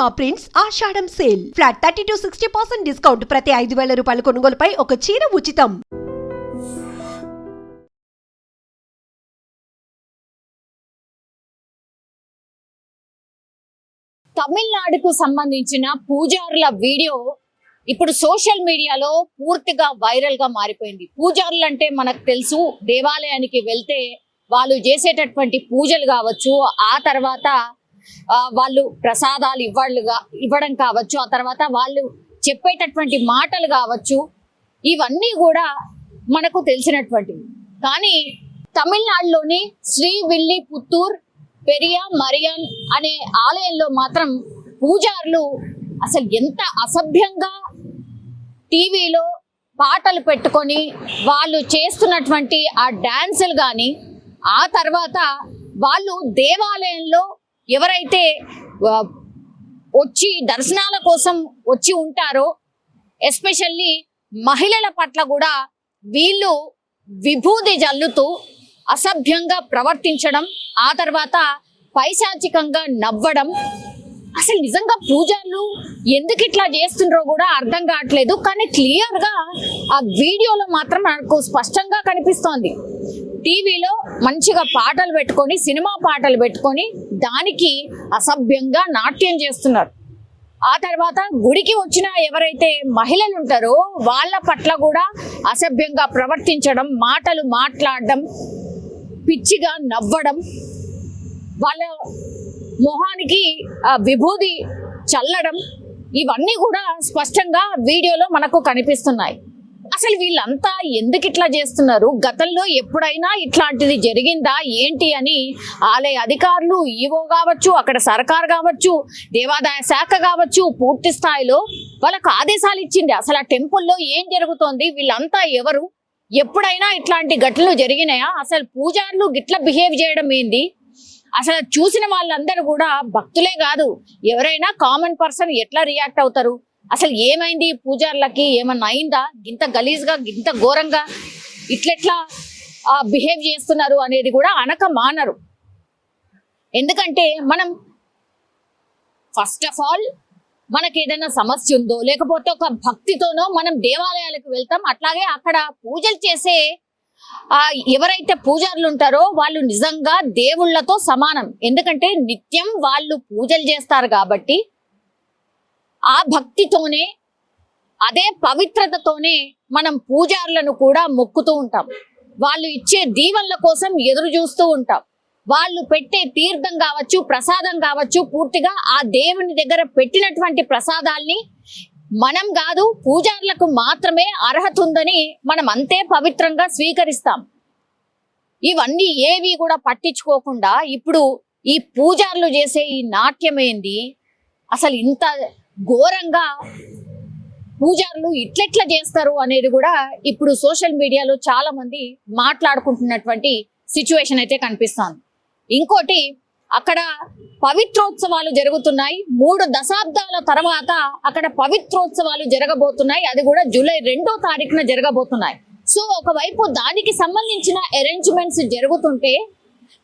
Purnima prints Ashadham sale. Flat thirty to sixty percent discount. ప్రతి ఐదు వేల రూపాయల కొనుగోలుపై ఒక చీర ఉచితం. తమిళనాడుకు సంబంధించిన పూజారుల వీడియో ఇప్పుడు సోషల్ మీడియాలో పూర్తిగా వైరల్గా మారిపోయింది. పూజారులు అంటే మనకు తెలుసు దేవాలయానికి వెళ్తే వాళ్ళు చేసేటటువంటి పూజలు కావచ్చు ఆ తర్వాత వాళ్ళు ప్రసాదాలు ఇవ్వలుగా ఇవ్వడం కావచ్చు ఆ తర్వాత వాళ్ళు చెప్పేటటువంటి మాటలు కావచ్చు ఇవన్నీ కూడా మనకు తెలిసినటువంటివి. కానీ తమిళనాడులోని శ్రీ విల్లి పుత్తూర్ పెరియా మరియన్ అనే ఆలయంలో మాత్రం పూజారులు అసలు ఎంత అసభ్యంగా టీవీలో పాటలు పెట్టుకొని వాళ్ళు చేస్తున్నటువంటి ఆ డ్యాన్సులు కానీ ఆ తర్వాత వాళ్ళు దేవాలయంలో ఎవరైతే వచ్చి దర్శనాల కోసం వచ్చి ఉంటారో ఎస్పెషల్లీ మహిళల పట్ల కూడా వీళ్ళు విభూది జల్లుతూ అసభ్యంగా ప్రవర్తించడం ఆ తర్వాత పైశాచికంగా నవ్వడం. అసలు నిజంగా పూజార్లు ఎందుకు ఇట్లా చేస్తుండ్రో కూడా అర్థం కావట్లేదు. కానీ క్లియర్గా ఆ వీడియోలో మాత్రం నాకు స్పష్టంగా కనిపిస్తోంది. టీవీలో మంచిగా పాటలు పెట్టుకొని సినిమా పాటలు పెట్టుకొని దానికి అసభ్యంగా నాట్యం చేస్తున్నారు. ఆ తర్వాత గుడికి వచ్చిన ఎవరైతే మహిళలు ఉంటారో వాళ్ళ పట్ల కూడా అసభ్యంగా ప్రవర్తించడం మాటలు మాట్లాడడం పిచ్చిగా నవ్వడం వాళ్ళ మొహానికి విభూది చల్లడం ఇవన్నీ కూడా స్పష్టంగా వీడియోలో మనకు కనిపిస్తున్నాయి. అసలు వీళ్ళంతా ఎందుకు ఇట్లా చేస్తున్నారు? గతంలో ఎప్పుడైనా ఇట్లాంటిది జరిగిందా? ఏంటి అని ఆలయ అధికారులు ఈవో కావచ్చు అక్కడ సర్కార్ కావచ్చు దేవాదాయ శాఖ కావచ్చు పూర్తి స్థాయిలో వాళ్ళకు ఆదేశాలు ఇచ్చింది. అసలు ఆ టెంపుల్లో ఏం జరుగుతోంది? వీళ్ళంతా ఎవరు? ఎప్పుడైనా ఇట్లాంటి ఘటనలు జరిగినాయా? అసలు పూజారులు గిట్ల బిహేవ్ చేయడం ఏంది? అసలు చూసిన వాళ్ళందరూ కూడా భక్తులే కాదు. ఎవరైనా కామన్ పర్సన్ ఎట్లా రియాక్ట్ అవుతారు? అసలు ఏమైంది? పూజార్లకి పూజారులకి ఏమన్నా అయిందా? ఇంత గలీజ్గా ఇంత ఘోరంగా ఇట్లెట్లా బిహేవ్ చేస్తున్నారు అనేది కూడా అనక మానరు. ఎందుకంటే మనం ఫస్ట్ ఆఫ్ ఆల్ మనకి ఏదైనా సమస్య ఉందో లేకపోతే ఒక భక్తితోనో మనం దేవాలయాలకు వెళ్తాం. అట్లాగే అక్కడ పూజలు చేసే ఆ ఎవరైతే పూజారులు ఉంటారో వాళ్ళు నిజంగా దేవుళ్ళతో సమానం. ఎందుకంటే నిత్యం వాళ్ళు పూజలు చేస్తారు కాబట్టి ఆ భక్తితోనే అదే పవిత్రతతోనే మనం పూజారులను కూడా మొక్కుతూ ఉంటాం. వాళ్ళు ఇచ్చే దీవెనల కోసం ఎదురు చూస్తూ ఉంటాం. వాళ్ళు పెట్టే తీర్థం కావచ్చు ప్రసాదం కావచ్చు పూర్తిగా ఆ దేవుని దగ్గర పెట్టినటువంటి ప్రసాదాల్ని మనం కాదు పూజారులకు మాత్రమే అర్హత ఉందని మనం అంతే పవిత్రంగా స్వీకరిస్తాం. ఇవన్నీ ఏవి కూడా పట్టించుకోకుండా ఇప్పుడు ఈ పూజారులు చేసే ఈ నాట్యం ఏంది? అసలు ఇంత ఘోరంగా పూజారులు ఇట్లెట్లా చేస్తారు అనేది కూడా ఇప్పుడు సోషల్ మీడియాలో చాలా మంది మాట్లాడుకుంటున్నటువంటి సిచ్యువేషన్ అయితే కనిపిస్తోంది. ఇంకోటి అక్కడ పవిత్రోత్సవాలు జరుగుతున్నాయి. మూడు దశాబ్దాల తర్వాత అక్కడ పవిత్రోత్సవాలు జరగబోతున్నాయి. అది కూడా జూలై రెండో తారీఖున జరగబోతున్నాయి. సో ఒకవైపు దానికి సంబంధించిన అరేంజ్మెంట్స్ జరుగుతుంటే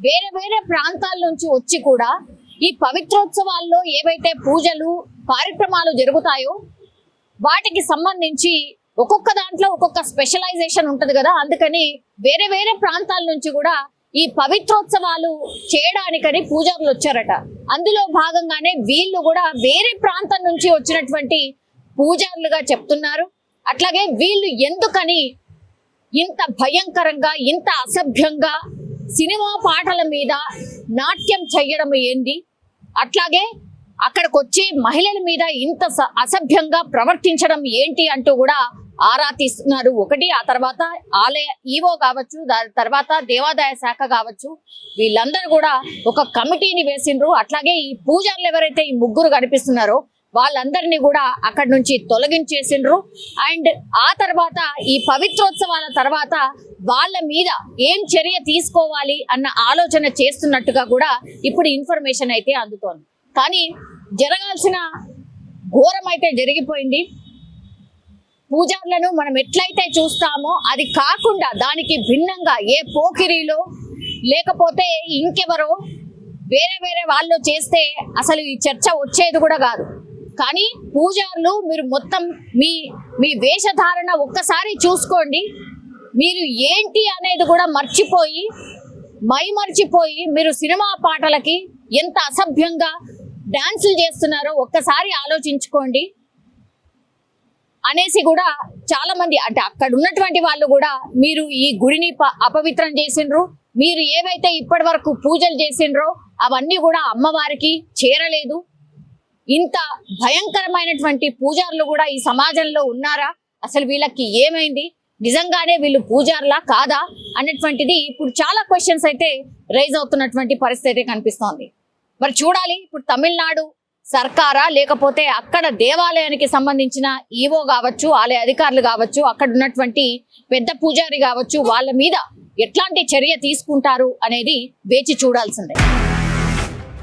వేరే వేరే ప్రాంతాల నుంచి వచ్చి కూడా ఈ పవిత్రోత్సవాల్లో ఏవైతే పూజలు కార్యక్రమాలు జరుగుతాయో వాటికి సంబంధించి ఒక్కొక్క దాంట్లో ఒక్కొక్క స్పెషలైజేషన్ ఉంటుంది కదా అందుకని వేరే వేరే ప్రాంతాల నుంచి కూడా ఈ పవిత్రోత్సవాలు చేయడానికని పూజారులు వచ్చారట. అందులో భాగంగానే వీళ్ళు కూడా వేరే ప్రాంతం నుంచి వచ్చినటువంటి పూజారులుగా చెప్తున్నారు. అట్లాగే వీళ్ళు ఎందుకని ఇంత భయంకరంగా ఇంత అసభ్యంగా సినిమా పాటల మీద నాట్యం చెయ్యడం ఏంది అట్లాగే అక్కడికి వచ్చే మహిళల మీద ఇంత స- అసభ్యంగా ప్రవర్తించడం ఏంటి అంటూ కూడా ఆరా తీస్తున్నారు. ఒకటి ఆ తర్వాత ఆలయ ఈవో కావచ్చు దాని తర్వాత దేవాదాయ శాఖ కావచ్చు వీళ్ళందరూ కూడా ఒక కమిటీని వేసిండ్రు. అట్లాగే ఈ పూజారులు ఎవరైతే ఈ ముగ్గురు కనిపిస్తున్నారో వాళ్ళందరినీ కూడా అక్కడి నుంచి తొలగించేసిండ్రు. అండ్ ఆ తర్వాత ఈ పవిత్రోత్సవాల తర్వాత వాళ్ళ మీద ఏం చర్య తీసుకోవాలి అన్న ఆలోచన చేస్తున్నట్టుగా కూడా ఇప్పుడు ఇన్ఫర్మేషన్ అయితే అందుతోంది. కానీ జరగాల్సిన ఘోరం అయితే జరిగిపోయింది. పూజార్లను మనం ఎట్లయితే చూస్తామో అది కాకుండా దానికి భిన్నంగా ఏ పోకిరీలో లేకపోతే ఇంకెవరో వేరే వేరే వాళ్ళు చేస్తే అసలు ఈ చర్చ వచ్చేది కూడా కాదు. కానీ పూజారులు మీరు మొత్తం మీ మీ వేషధారణ ఒక్కసారి చూసుకోండి. మీరు ఏంటి అనేది కూడా మర్చిపోయి మై మర్చిపోయి మీరు సినిమా పాటలకి ఎంత అసభ్యంగా డాన్సులు చేస్తున్నారో ఒక్కసారి ఆలోచించుకోండి. అనేసి కూడా చాలా మంది అంటే అక్కడ ఉన్నటువంటి వాళ్ళు కూడా మీరు ఈ గుడిని ప- అపవిత్రం చేసిండ్రు. మీరు ఏవైతే ఇప్పటి వరకు పూజలు చేసిండ్రో అవన్నీ కూడా అమ్మవారికి చేరలేదు. ఇంత భయంకరమైనటువంటి పూజారులు కూడా ఈ సమాజంలో ఉన్నారా? అసలు వీళ్ళకి ఏమైంది? నిజంగానే వీళ్ళు పూజారులా కాదా? అన్నటువంటిది ఇప్పుడు చాలా క్వశ్చన్స్ అయితే రైజ్ అవుతున్నటువంటి పరిస్థితి కనిపిస్తోంది. మరి చూడాలి ఇప్పుడు తమిళనాడు సర్కారా? లేకపోతే అక్కడ దేవాలయానికి సంబంధించిన ఈవో కావచ్చు ఆలయ అధికారులు కావచ్చు అక్కడ ఉన్నటువంటి పెద్ద పూజారి కావచ్చు వాళ్ళ మీద ఎట్లాంటి చర్య తీసుకుంటారు అనేది వేచి చూడాల్సిందే.